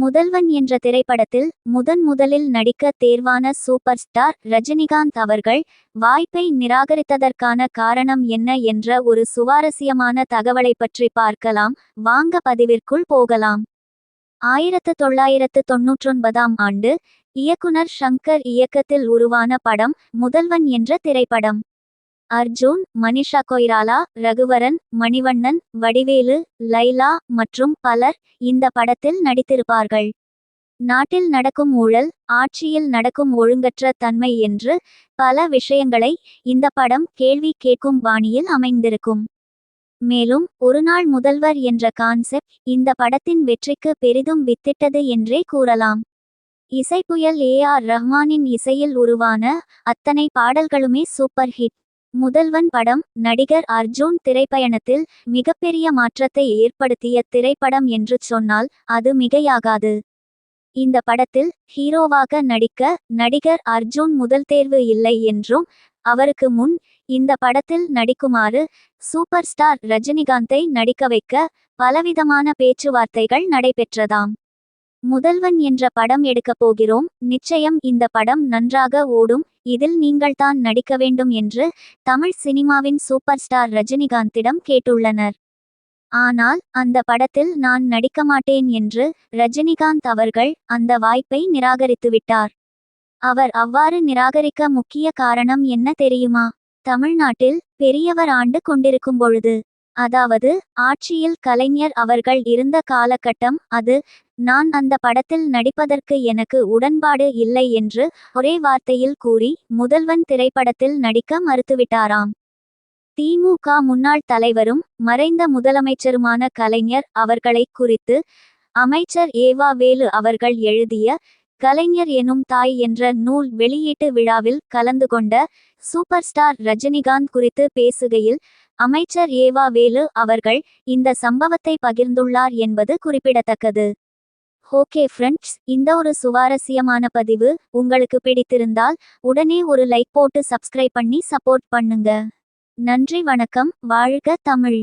முதல்வன் என்ற திரைப்படத்தில் முதன் முதலில் நடிக்க தேர்வான சூப்பர் ஸ்டார் ரஜினிகாந்த் அவர்கள் வாய்ப்பை நிராகரித்ததற்கான காரணம் என்ன என்ற ஒரு சுவாரஸ்யமான தகவலை பற்றி பார்க்கலாம். வாங்க பதிவிற்குள் போகலாம். ஆயிரத்து தொள்ளாயிரத்து தொன்னூற்றொன்பதாம் ஆண்டு இயக்குனர் ஷங்கர் இயக்கத்தில் உருவான படம் முதல்வன் என்ற திரைப்படம். அர்ஜுன் மனிஷா கொய்ராலா ரகுவரன் மணிவண்ணன் வடிவேலு லைலா மற்றும் பலர் இந்த படத்தில் நடித்திருப்பார்கள். நாட்டில் நடக்கும் ஊழல் ஆட்சியில் நடக்கும் ஒழுங்கற்ற தன்மை என்று பல விஷயங்களை இந்த படம் கேள்வி கேட்கும் பாணியில் அமைந்திருக்கும். மேலும் ஒருநாள் முதல்வர் என்ற கான்செப்ட் இந்த படத்தின் வெற்றிக்கு பெரிதும் வித்திட்டது என்றே கூறலாம். இசைப்புயல் ஏ ஆர் ரஹ்மானின் இசையில் உருவான அத்தனை பாடல்களுமே சூப்பர் ஹிட். முதல்வன் படம் நடிகர் அர்ஜுன் திரைப்பயணத்தில் மிகப்பெரிய மாற்றத்தை ஏற்படுத்திய திரைப்படம் என்று சொன்னால் அது மிகையாகாது. இந்த படத்தில் ஹீரோவாக நடிக்க நடிகர் அர்ஜுன் முதல் தேர்வு இல்லை என்றும் அவருக்கு முன் இந்த படத்தில் நடிக்குமாறு சூப்பர் ஸ்டார் ரஜினிகாந்தை நடிக்க வைக்க பலவிதமான பேச்சுவார்த்தைகள் நடைபெற்றதாம். முதல்வன் என்ற படம் எடுக்கப் போகிறோம். நிச்சயம் இந்த படம் நன்றாக ஓடும். இதில் நீங்கள்தான் நடிக்க வேண்டும் என்று தமிழ் சினிமாவின் சூப்பர் ஸ்டார் ரஜினிகாந்திடம் கேட்டுள்ளனர். ஆனால் அந்த படத்தில் நான் நடிக்க மாட்டேன் என்று ரஜினிகாந்த் அவர்கள் அந்த வாய்ப்பை நிராகரித்துவிட்டார். அவர் அவ்வாறு நிராகரிக்க முக்கிய காரணம் என்ன தெரியுமா? தமிழ்நாட்டில் பெரியவர் ஆண்டு கொண்டிருக்கும் பொழுது அதாவது ஆட்சியில் கலைஞர் அவர்கள் இருந்த காலகட்டம் அது நான் அந்த படத்தில் நடிப்பதற்கு எனக்கு உடன்பாடு இல்லை என்று ஒரே வார்த்தையில் கூறி முதல்வன் திரைப்படத்தில் நடிக்க மறுத்துவிட்டாராம். திமுக முன்னாள் தலைவரும் மறைந்த முதலமைச்சருமான கலைஞர் அவர்களை குறித்து அமைச்சர் ஏவா வேலு அவர்கள் எழுதிய கலைஞர் எனும் தாய் என்ற நூல் வெளியீட்டு விழாவில் கலந்து கொண்ட சூப்பர் ஸ்டார் ரஜினிகாந்த் குறித்து பேசுகையில் அமைச்சர் ஏவா வேலு அவர்கள் இந்த சம்பவத்தை பகிர்ந்துள்ளார் என்பது குறிப்பிடத்தக்கது. ஓகே ஃப்ரெண்ட்ஸ் இந்த ஒரு சுவாரஸ்யமான பதிவு உங்களுக்கு பிடித்திருந்தால் உடனே ஒரு லைக் போட்டு சப்ஸ்கிரைப் பண்ணி சப்போர்ட் பண்ணுங்க. நன்றி வணக்கம் வாழ்க தமிழ்.